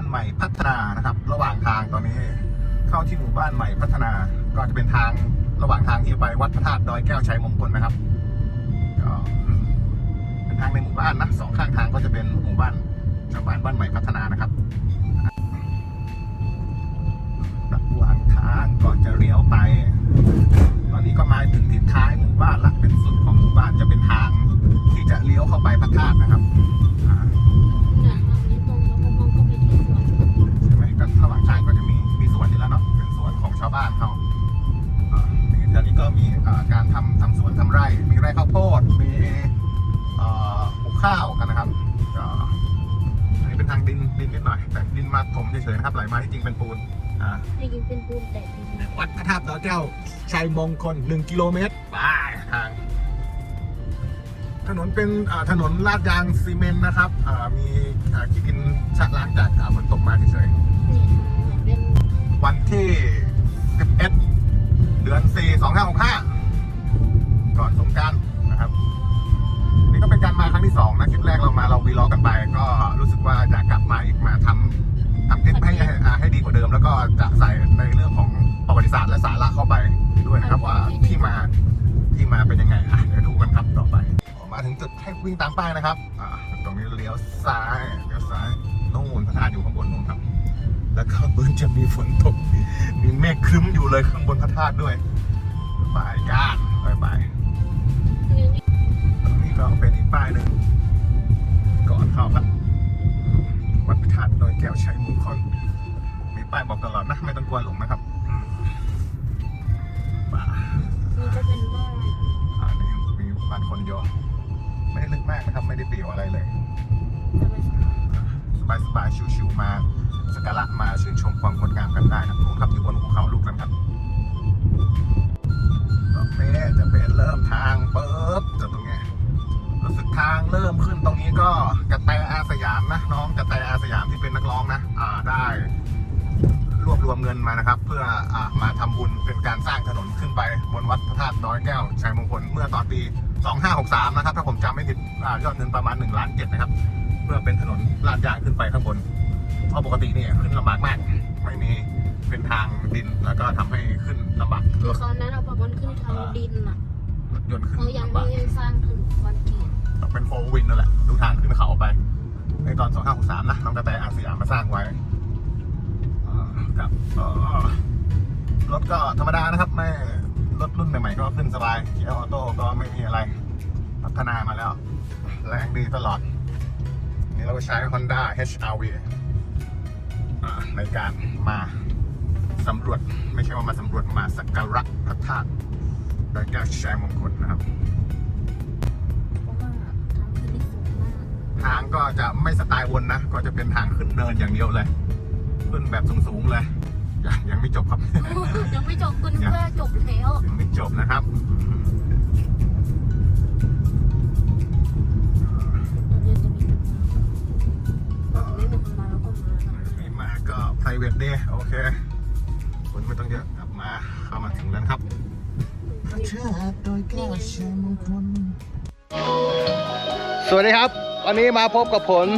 านใหม่พัฒนานะครับ ระหว่างทางตอนนี้ เข้าที่หมู่บ้านใหม่พัฒนา ก็จะเป็นทางระหว่างทางที่ไปวัดพระธาตุดอยแก้วชัยมงคลนะครับก็เป็นทางในหมู่บ้านนะสองข้างทางก็จะเป็นหมู่บ้านชาวบ้านบ้านใหม่พัฒนานะครับระหว่างทางก่อนจะเลี้ยวไป ตอนนี้ก็มาถึงที่ท้ายหมู่บ้านละเป็นสุดของหมู่บ้านจะเป็นทาง ที่จะเลี้ยวเข้าไปพระธาตุนะครับ ชัยมงคล 1 กิโลเมตรไปทาง ถนนเป็นอ่าถนนลาดยางซีเมนต์นะครับอ่ามีอ่าขี้ดินชะล้างจากอ่าฝนตกมาเฉยเนี่ยเป็นๆวันที่ 11 เดือน 4 2565 ก่อนสงกรารนะครับ นี่ก็เป็นการมาครั้งที่ 2 นะ คลิปแรกเรามาเราวีล็อกกันไป ก็รู้สึกว่าอยากกลับมาอีกมาทำทำคลิปให้ให้อ่าให้ดีกว่าเดิม แล้วก็จะใส่ในเรื่องของประวัติศาสตร์และสาระเข้าไปด้วย นะครับว่าที่มาที่มาเป็นยังไงอะเดี๋ยวดูกันครับต่อไปมาถึงจุดให้วิ่งตามป้ายนะครับอ่าตรงนี้เลี้ยวซ้ายเลี้ยวซ้ายนู่นพระธาตุอยู่ข้างบนนู่นครับ แล้วข้างบนจะมีฝนตกมีเมฆครึ้มอยู่เลยข้างบนพระธาตุด้วยบายก้านบายบายตรงนี้ก็เป็นอีกป้ายหนึ่งก่อนเข้าครับวัดพระธาตุดอยแก้วชัยมงคลมีป้ายบอกตลอดนะไม่ต้องกลัวหลงนะครับานคนโยไม่ได้ลึกมากนะครับ ไม่ได้เปลี่ยวอะไรเลยจะไปสวนสบายสบายๆชิวๆมาสักการะมาชื่นชมความงดงามกันได้ครับผมขับอยู่บนภูเขาลูกนั้นครับตรงนี้จะเป็นเริ่มทางปุ๊บจะตรงนี้รู้สึกทางเริ่มขึ้นตรงนี้ก็กระแตอาสยามนะน้องกระแตอาสยามที่เป็นนักร้องนะอ่าได้รวบรวมเงินมานะครับ เพื่ออ่ามาทำบุญเป็นการสร้างถนนขึ้นไปบนวัดพระธาตุดอยแก้วชัยมงคลเมื่อตอนปี 2563 นะครับ ถ้าผมจำไม่ผิดอายอดเงินประมาณ1ล้านเจ็ดนะครับ เพื่อเป็นถนนลาดยางขึ้นไปข้างบน เพราะปกติเนี่ยขึ้นลำบากมาก ไม่มีเป็นทางดินแล้วก็ทำให้ขึ้นลำบากคือเขานั้นเอาประมันขึ้นทางดินอะรถยนต์ขึ้นเขายังลำไม่บากได้สร้างถนนคอนกรีตต้องเป็นโฟวินนั่นแหละ ดูทางขึ้นเขาไป ในตอน 2563 นะ น้องกระแตอาสยามมาสร้างไว้อ่ากับเอ่อรถก็ธรรมดานะครับไม่ รถรุ่นใหม่ๆก็ขึ้นสบายเกียร์ออโต้ก็ไม่มีอะไร พัฒนามาแล้ว แรงดีตลอด นี่เราใช้ Honda HRV อ่าในการมาสำรวจไม่ใช่ว่ามาสำรวจมาสักการะพระธาตุดอยแก้วชัยมงคลนะครับทางกทางก็จะไม่สไตล์วนนะ ก็จะเป็นทางขึ้นเนินอย่างเดียวเลย ขึ้นแบบสูงๆเลย ยังยังไม่จบครับ ยังไม่จบคุณเพื่อจบแล้ว ยังไม่จบนะครับเดี๋ยวจะมีไม่มีคนมาแล้วก็มาไม่มาก็ private day โอเคคนไม่ต้องเยอะกลับมาเข้ามาถึงแล้วครับพระธาตุดอยแก้วชัยมงคลสวัสดีครับ วันนี้มาพบกับผล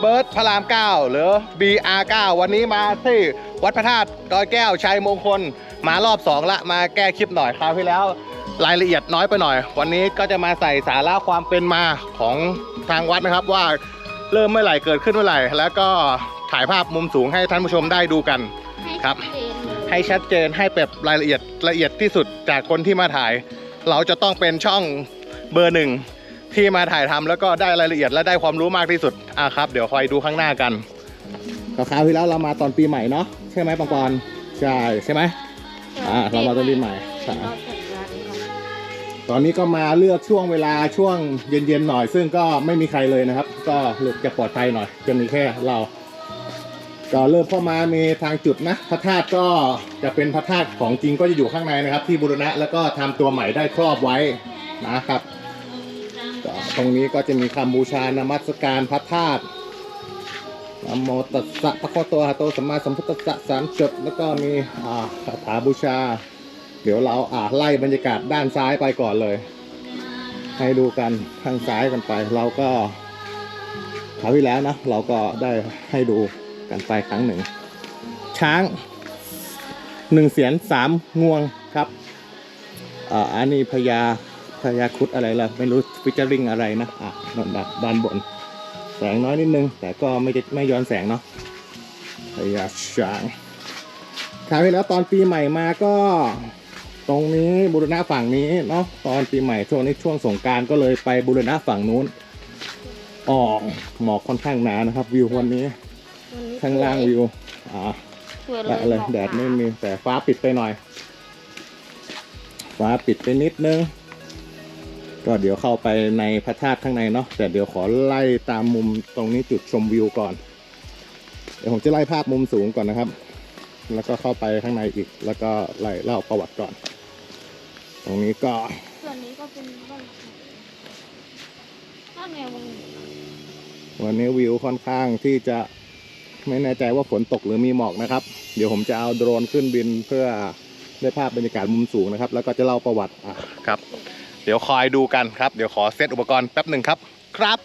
เบิร์ดพระราม 9 หรือ BR9 วันนี้มาที่ วัดพระธาตุดอยแก้วชัยมงคลมารอบ2ละมาแก้คลิปหน่อยคราวที่แล้ว รายละเอียดน้อยไปหน่อย วันนี้ก็จะมาใส่สาระความเป็นมาของทางวัดนะครับว่าเริ่มเมื่อไหร่เกิดขึ้นเมื่อไหร่ แล้วก็ถ่ายภาพมุมสูงให้ท่านผู้ชมได้ดูกันครับ ให้ชัดเจนให้แบบรายละเอียดละเอียดที่สุดจากคนที่มาถ่าย เราจะต้องเป็นช่องเบอร์หนึ่งที่มาถ่ายทำแล้วก็ได้รายละเอียดและได้ความรู้มากที่สุดอะครับ เดี๋ยวคอยดูข้างหน้ากัน ก็คราวที่แล้วเรามาตอนปีใหม่เนาะใช่ไหมปังปอนใช่ใช่ไหมอ่าเรามาต้นปีใหม่ใช่ตอนนี้ก็มาเลือกช่วงเวลาช่วงเย็นๆหน่อย ซึ่งก็ไม่มีใครเลยนะครับ ก็เลือกจะปลอดภัยหน่อยจะมีแค่เรา ก็เริ่มเข้ามามีทางจุดนะพระธาตุก็จะเป็นพระธาตุของจริงก็จะอยู่ข้างในนะครับ ที่บูรณะแล้วก็ทำตัวใหม่ได้ครอบไว้นะครับตรงนี้ก็จะมีคำบูชานมัสการพระธาตุ นะโมตัสสะพระโคตัวหะโตสัมมาสัมพุทธัสสะสามจบแล้วก็มีอ่าคาถาบูชา เดี๋ยวเราอ่าไล่บรรยากาศด้านซ้ายไปก่อนเลย ให้ดูกันทางซ้ายกันไป เราก็คราวที่แล้วนะเราก็ได้ให้ดูกันไปครั้งหนึ่ง ช้างหนึ่งเสียนสามงวงครับอ่าอันนี้พญาพญาคุดอะไรล่ะไม่รู้ฟิจริงอะไรนะอะนนดับด้านบน แสงน้อยนิดนึง แต่ก็ไม่ได้ไม่ย้อนแสงเนาะพญาช้างคราวที่แล้วตอนปีใหม่มาก็ ตรงนี้บูรณะฝั่งนี้เนาะตอนปีใหม่ช่วงนี้ช่วงสงกรารก็เลยไปบูรณะฝั่งนู้นอ๋อหมอกค่อนข้างหนานะครับ วิววันนี้วันนี้ข้างล่างวิวอ่าสวยเลและยอะไรหมอกแดดไม่หนามีแต่ฟ้าปิดไปหน่อย ฟ้าปิดไปนิดนึง ก็เดี๋ยวเข้าไปในพระธาตุข้างในเนาะแต่เดี๋ยวขอไล่ตามมุมตรงนี้จุดชมวิวก่อน เดี๋ยวผมจะไล่ภาพมุมสูงก่อนนะครับ แล้วก็เข้าไปข้างในอีก แล้วก็ไล่เล่าประวัติก่อน ตรงนี้ก็ส่วนนี้ก็เป็นบ้านนั่นไงมึงวันนี้วิวค่อนข้างที่จะไม่แน่ใจว่าฝนตกหรือมีหมอกนะครับ เดี๋ยวผมจะเอาโดรนขึ้นบินเพื่อได้ภาพบรรยากาศมุมสูงนะครับ แล้วก็จะเล่าประวัติอะครับ เดี๋ยวคอยดูกันครับ เดี๋ยวขอเซตอุปกรณ์แป๊บหนึ่งครับ ครับ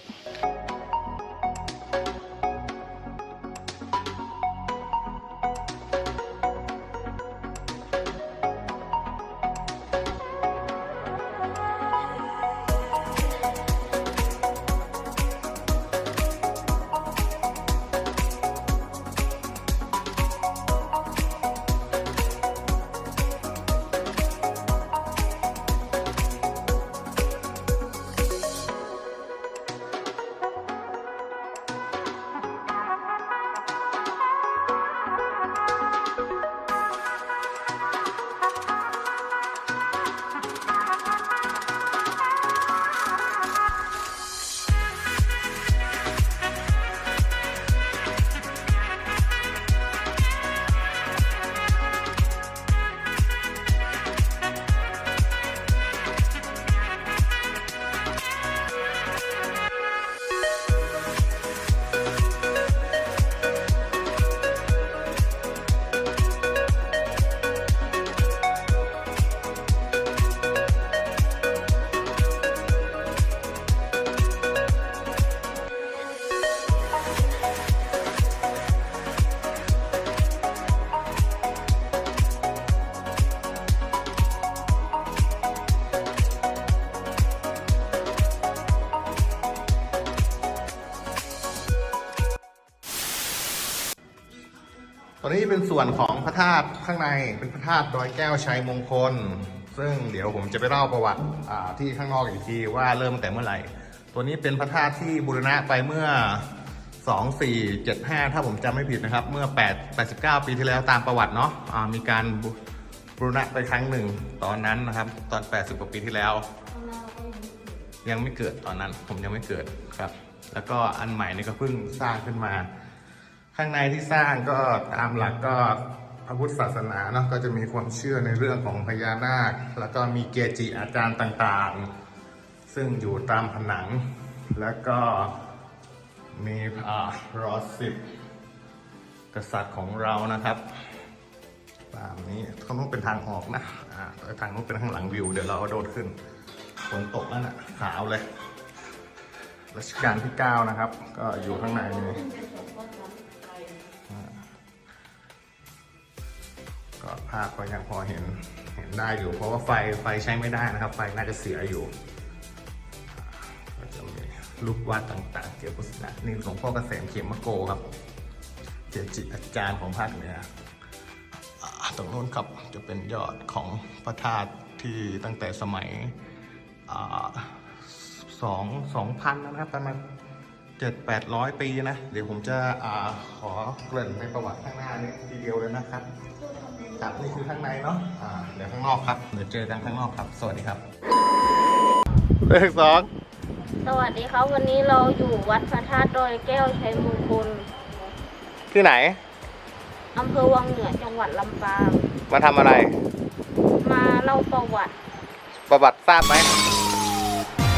ส่วนของพระธาตุข้างในเป็นพระธาตุดอยแก้วชัยมงคล ซึ่งเดี๋ยวผมจะไปเล่าประวัติที่ข้างนอกอีกทีว่าเริ่มตั้งแต่เมื่อไหร่ ตัวนี้เป็นพระธาตุที่บูรณะไปเมื่อ 2475 ถ้าผมจำไม่ผิดนะครับ เมื่อ 8 89 ปีที่แล้วตามประวัติเนาะอ่ามีการบูรณะไปครั้งหนึ่งตอนนั้นนะครับ ตอน 80 กว่าปีที่แล้วยังยังไม่เกิดตอนนั้นผมยังไม่เกิดครับ แล้วก็อันใหม่นี่ก็เพิ่งสร้างขึ้นมา ข้างในที่สร้างก็ตามหลักก็พระพุทธศาสนาเนาะก็จะมีความเชื่อในเรื่องของพญานาค แล้วก็มีเกจิอาจารย์ต่างๆ ซึ่งอยู่ตามผนัง แล้วก็มีอ่ารอสิบกษัตริย์ของเรานะครับตามนี้เขาต้องเป็นทางออกนะอ่าแต่ทางนู้นเป็นข้างหลังวิว เดี๋ยวเราโดดขึ้นฝนตกแล้วนะ่ะขาวเลยรัชกาลที่ 9 นะครับ ก็อยู่ข้างในนี้าพก็ยังพอเห็นเห็นได้อยู่ เพราะว่าไฟไฟใช้ไม่ได้นะครับ ไฟน่าจะเสียอยู่ก็จะมีรูปวาดต่างๆ เกี่ยวกับศาสนานี่หลวงพ่อเกษมเขมโกครับเกจิอาจารย์ของภาคเหนืออ่าตรงนู้นครับจะเป็นยอดของพระธาตุที่ตั้งแต่สมัยสองสองพันนะครับประมาณเจ็ดแปดร้อยปีนะ เดี๋ยวผมจะอขอเกริ่นในประวัติข้างหน้านี้ทีเดียวเลยนะครับ ครับนี่คือข้างในเนาะอ่าเดี๋ยวข้างนอกครับเดี๋ยวเจอกันข้างนอกครับ สวัสดีครับ เลขสองสวัสดีครับวันนี้เราอยู่วัดพระธาตุดอยแก้วชัยมงคลที่ไหนอำเภอวังเหนือจังหวัดลำปางมาทำอะไร มาเล่าประวัติประวัติทราบไหม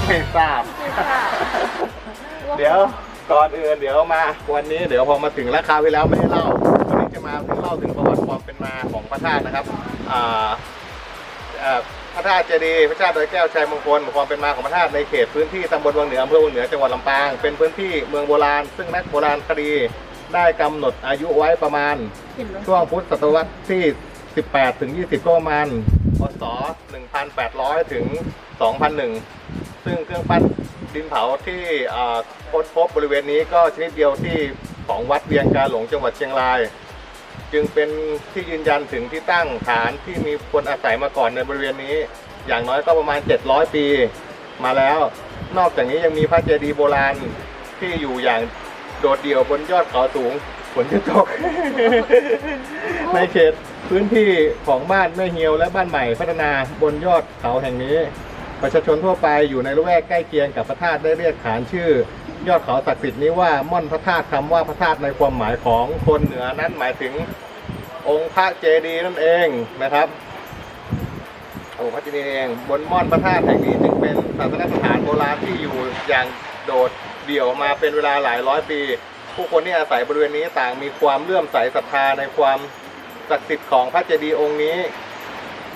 ไม่ทราบ ที่ค่ะเดี๋ยวก่อนอื่นเดี๋ยวมา วันนี้เดี๋ยวพอมาถึงแล้วคราวที่แล้วไม่ได้เล่าวันนี้จะมาเล่าถึงประวัติ ความเป็นมาของพระธาตุนะครับอ่าอ่าพระธาตุเจดีย์พระธาตุดอยแก้วชัยมงคลความเป็นมาของพระธาตุในเขตพื้นที่ตำบลวังเหนืออำเภอวังเหนือจังหวัดลำปาง เป็นพื้นที่เมืองโบราณ ซึ่งนักโบราณคดีได้กำหนดอายุไว้ประมาณเห็นไหมช่วงพุทธศตวรรษที่ 18 ถึง 20 ก็ประมาณพศ 1800 ถึง 2001 ซึ่งเครื่องปั้นดินเผาที่อ่าค้นพบบริเวณนี้ก็ชนิดเดียวที่ของวัดเวียงกาหลงจังหวัดเชียงราย จึงเป็นที่ยืนยันถึงที่ตั้งฐานที่มีคนอาศัยมาก่อนในบริเวณนี้ อย่างน้อยก็ประมาณ 700 ปีมาแล้ว นอกจากนี้ยังมีพระเจดีย์โบราณที่อยู่อย่างโดดเดี่ยวบนยอดเขาสูงฝนจะตก ในเขตพื้นที่ของบ้านแม่เฮียวและบ้านใหม่พัฒนาบนยอดเขาแห่งนี้ ประชาชนทั่วไปอยู่ในละแวกใกล้เคียงกับพระธาตุได้เรียกขานชื่อ ยอดเขาศักดิ์สิทธิ์นี้ว่าม่อนพระธาตุคำว่าพระธาตุในความหมายของคนเหนือนั้นหมายถึงองค์พระเจดีย์นั่นเองนะครับองค์พระเจดีย์เองบนม่อนพระธาตุแห่งนี้จึงเป็นศาสนสถานโบราณที่อยู่อย่างโดดเดี่ยวมาเป็นเวลาหลายร้อยปี ผู้คนที่อาศัยบริเวณนี้ต่างมีความเลื่อมใสศรัทธาในความศักดิ์สิทธิ์ของพระเจดีย์องค์นี้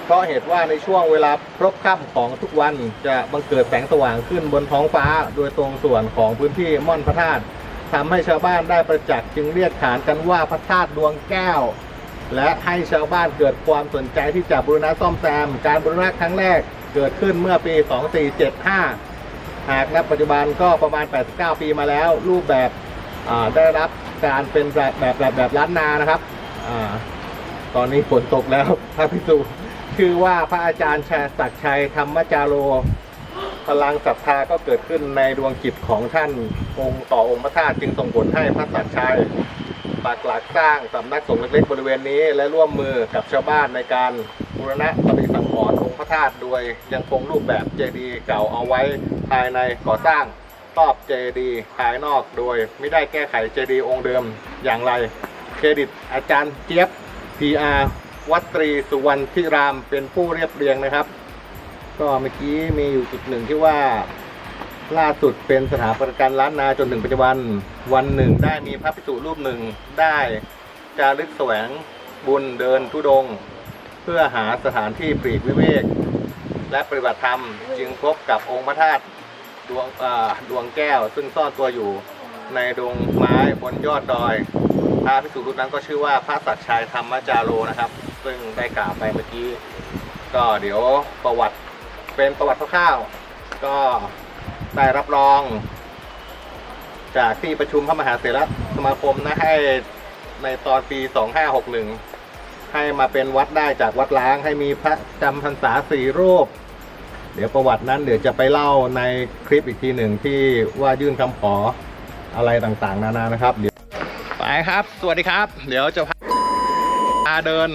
เพราะเหตุว่าในช่วงเวลาพรบค่ำของทุกวันจะบังเกิดแสงสว่างขึ้นบนท้องฟ้า โดยตรงส่วนของพื้นที่ม่อนพระธาตุทำให้ชาวบ้านได้ประจักษ์จึงเรียกขานกันว่าพระธาตุดวงแก้ว และให้ชาวบ้านเกิดความสนใจที่จะบูรณะซ่อมแซมการบูรณะครั้งแรกเกิดขึ้นเมื่อปี 2475 หากนับปัจจุบันก็ประมาณ 89 ปีมาแล้ว รูปแบบได้รับการเป็นแบบแบบแบบแบบล้านนานะครับอตอนนี้ฝนตกแล้วพระพิสุ ชื่อว่าพระอาจารย์ชาศักดิ์ชัยธรรมจาโร พลังศรัทธาก็เกิดขึ้นในดวงจิตของท่านองค์ต่อองค์พระธาตุจึงส่งผลให้พระสัจชัยปักหลักสร้างสำนักสงฆ์เล็กๆบริเวณนี้ และร่วมมือกับชาวบ้านในการบูรณะปฏิสังขรณ์องค์พระธาตุโดยยังคงรูปแบบเจดีย์เก่าเอาไว้ภายในก่อสร้างรอบเจดีย์ภายนอกโดยไม่ได้แก้ไขเจดีย์องค์เดิมอย่างไร เครดิตอาจารย์เจี๊ยบ PR วัตรีสุวรรณพิรามเป็นผู้เรียบเรียงนะครับ ก็เมื่อกี้มีอยู่จุดหนึ่งที่ว่าล่าสุดเป็นสถาปัตกรรล้านนาจนถึงปัจจุบันวันหนึ่งได้มีพระภิกษุรูปหนึ่งได้จารึกแสวงบุญเดินทุดง เพื่อหาสถานที่ปลีกวิเวก และปฏิบัติธรรมจึงพบกับองค์พระธาตุดวงดวงแก้ว ซึ่งซ่อนตัวอยู่ในดงไม้บนยอดดอย พระภิกษุรูปนั้นก็ชื่อว่าพระสัจชัยธรรมจาโรนะครับ ซึ่งได้กล่าวไปเมื่อกี้ ก็เดี๋ยวประวัติเป็นประวัติคร่าวๆก็ได้รับรอง จากที่ประชุมพระมหาเถรสมาคมนะให้ในตอนปี 2561 ให้มาเป็นวัดได้จากวัดล้างให้มีพระจำพรรษาสี่รูป เดี๋ยวประวัตินั้นเดี๋ยวจะไปเล่าในคลิปอีกทีหนึ่งที่ว่ายื่นคำขออะไรต่างๆ นานานะครับ เดี๋ยวไปครับ สวัสดีครับ เดี๋ยวจะพา เดิน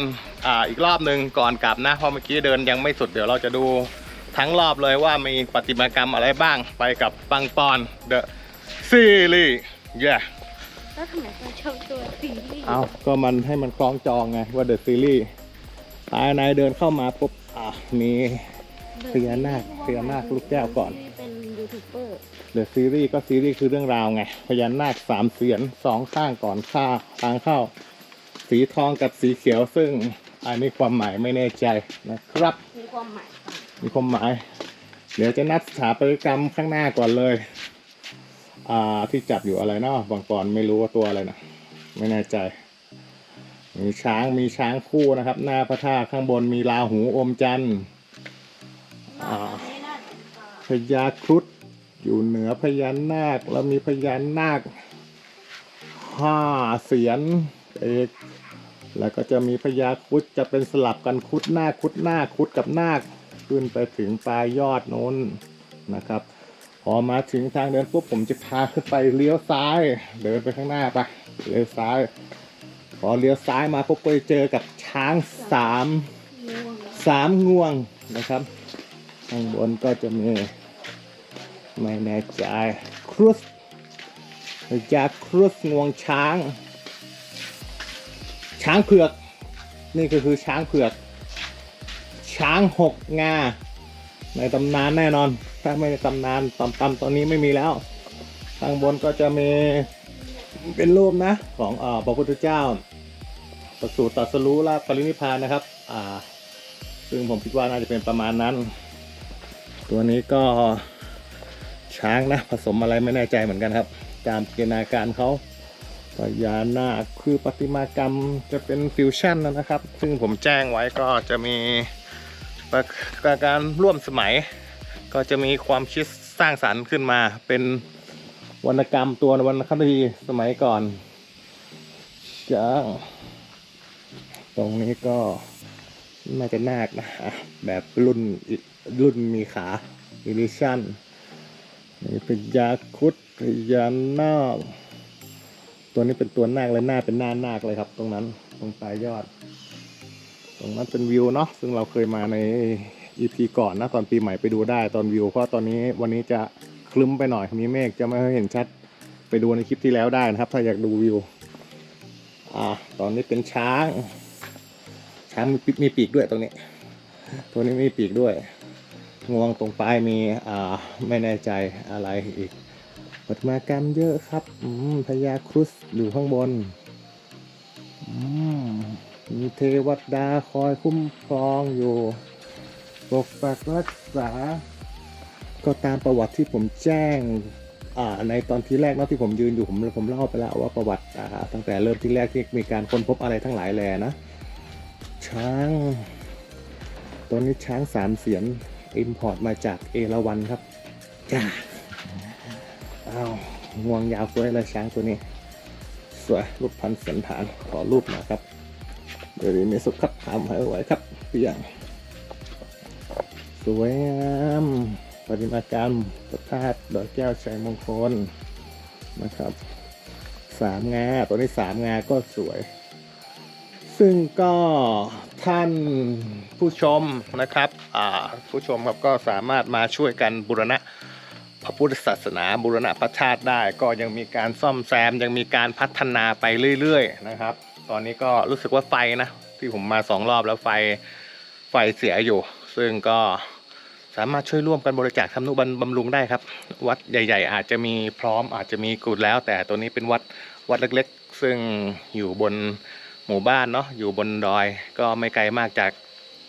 อ่าอีกรอบหนึ่งก่อนกลับนะเพราะเมื่อกี้เดินยังไม่สุดเดี๋ยวเราจะดูทั้งรอบเลยว่ามีประติมากรรมอะไรบ้างไปกับปังปอนเดอะซีรีส์เย่แล้วทำไมต้องชอบตัวซีรีส์เอาก็มันให้มันคล้องจองไงว่าเดอะซีรีส์ภายในเดินเข้ามาปุ๊บอะมีพญานาคพญานาคลูกแก้วก่อนเป็นยูทูบเบอร์เดอะซีรีส์ก็ซีรีส์คือเรื่องราวไงพญานาคสามเสียนสองข้างก่อนข้าทางเข้า สีทองกับสีเขียวซึ่งอันนี้ความหมายไม่แน่ใจนะครับ มีความหมายต่างมีความหมาย เดี๋ยวจะนัดสถาปัตยกรรมข้างหน้าก่อนเลย อ่าที่จับอยู่อะไรเนาะบางกรไม่รู้ว่าตัวอะไรนะไม่แน่ใจ มีช้างมีช้างคู่นะครับ หน้าพระธาตุข้างบนมีราหูอมจันทร์อ่าพญาครุฑอยู่เหนือพญานาคแล้วมีพญานาคห้าเสียนเอก แล้วก็จะมีพญาครุฑจะเป็นสลับกันครุฑหน้าครุฑหน้าครุฑกับหน้าขึ้นไปถึงปลายยอดโน้นนะครับ พอมาถึงทางเดินปุ๊บผมจะพาขึ้นไปเลี้ยวซ้าย เดินไปข้างหน้าไปเลี้ยวซ้าย พอเลี้ยวซ้ายมาปุ๊บก็จะเจอกับช้างสามสามงวงนะครับข้างบนก็จะมีไม่แน่ใจครุสจากครุสงวงช้าง ช้างเผือก นี่ก็คือช้างเผือก ช้างหกงา ในตำนานแน่นอน ถ้าไม่ในตำนานตำตำตอนนี้ไม่มีแล้วข้างบนก็จะมีเป็นรูปนะของอพระพุทธเจ้าประสูติตรัสรู้และปรินิพพานนะครับ อ่า ซึ่งผมคิดว่าน่าจะเป็นประมาณนั้น ตัวนี้ก็ช้างนะผสมอะไรไม่แน่ใจเหมือนกันครับ ตามจินตนาการเขา พญานาคคือประติมากรรมจะเป็นฟิวชั่นนะครับ ซึ่งผมแจ้งไว้ก็จะมีประการร่วมสมัย ก็จะมีความคิดสร้างสรรค์ขึ้นมา เป็นวรรณกรรมตัววรรณคดีสมัยก่อนจ้างตรงนี้ก็น่าจะนาคนะอะแบบรุ่นรุ่นมีขาอิลิชั่นนี่เป็นยาคุดพญานาค ตัวนี้เป็นตัวนาคเลยหน้าเป็นหน้านาคเลยครับ ตรงนั้นตรงปลายยอด ตรงนั้นเป็นวิวเนาะซึ่งเราเคยมาใน EP ก่อนนะตอนปีใหม่ไปดูได้ตอนวิว เพราะตอนนี้วันนี้จะคลึ้มไปหน่อยมีเมฆจะไม่เห็นชัดไปดูในคลิปที่แล้วได้นะครับ ถ้าอยากดูวิว อ่า ตอนนี้เป็นช้าง ช้างมีปีมีปีกด้วยตรงนี้ ตัวนี้มีปีกด้วย งวงตรงปลายมีอ่าไม่แน่ใจอะไรอีก ปฏิมากรรมเยอะครับ อืมพญาครุฑอยู่ข้างบน อืมมีเทวดาคอยคุ้มครองอยู่ ปกปักรักษา ก็ตามประวัติที่ผมแจ้ง อ่า ในตอนที่แรกเนาะที่ผมยืนอยู่ผมผมเล่าไปแล้วว่าประวัติอ่าตั้งแต่เริ่มที่แรกที่มีการค้นพบอะไรทั้งหลายแหล่นะ ช้างตัวนี้ช้างสามเสียนอิมพอร์ตมาจากเอราวันครับจ้า อ้าวงวงยาวสวยเลยช้างตัวนี้ สวยรูปพันสันฐานขอรูปหน่อยครับเดี๋ยวนี้มีสุขครับถามให้ไหวครับเปียงสวยงามปฏิมากรรมพระธาตุดอยแก้วชัยมงคลนะครับสามงาตัวนี้สามงาก็สวย ซึ่งก็ท่านผู้ชมนะครับผู้ชมครับก็สามารถมาช่วยกันบูรณะ พุทธศาสนาบูรณะพระชาติได้ ก็ยังมีการซ่อมแซมยังมีการพัฒนาไปเรื่อยๆนะครับ ตอนนี้ก็รู้สึกว่าไฟนะที่ผมมาสองรอบแล้วไฟไฟเสียอยู่ ซึ่งก็สามารถช่วยร่วมกันบริจาคทำนุบำบำรุงได้ครับ วัดใหญ่ ๆ อาจจะมีพร้อมอาจจะมีกุดแล้ว แต่ตัวนี้เป็นวัดวัดเล็กๆ ซึ่งอยู่บนหมู่บ้านเนาะอยู่บนดอย ก็ไม่ไกลมากจาก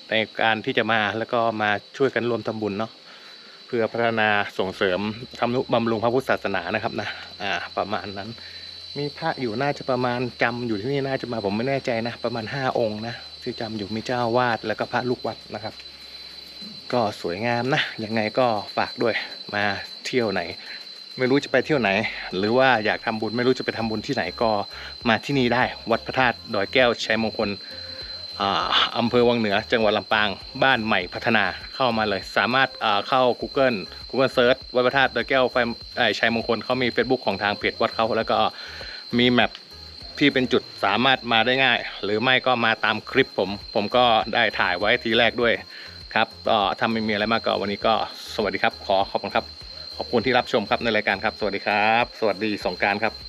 ในการที่จะมาแล้วก็มาช่วยกันรวมทำบุญเนาะ เพื่อพัฒนาส่งเสริมทำนุบำรุงพระพุทธศาสนานะครับนะอ่าประมาณนั้น มีพระอยู่น่าจะประมาณจำอยู่ที่นี่น่าจะมาผมไม่แน่ใจนะ ประมาณห้าองค์นะที่จำอยู่มีเจ้าวาดแล้วก็พระลูกวัดนะครับ ก็สวยงามนะยังไงก็ฝากด้วยมาเที่ยวไหน ไม่รู้จะไปเที่ยวไหน หรือว่าอยากทำบุญไม่รู้จะไปทำบุญที่ไหนก็มาที่นี่ได้ วัดพระธาตุดอยแก้วชัยมงคล อำเภอวังเหนือจังหวัดลำปางบ้านใหม่พัฒนาเข้ามาเลย สามารถเข้า Google Google Search วัดพระธาตุดอยแก้วไฟเอ่อชัยมงคลเขามี Facebook ของทางเพจวัดเขาแล้วก็มีแมปที่เป็นจุดสามารถมาได้ง่าย หรือไม่ก็มาตามคลิปผม ผมก็ได้ถ่ายไว้ทีแรกด้วยครับถ้าไม่มีอะไรมากก็วันนี้ก็สวัสดีครับ ขอขอบคุณครับ ขอบคุณที่รับชมครับในรายการครับ สวัสดีครับ สวัสดีสงการครับ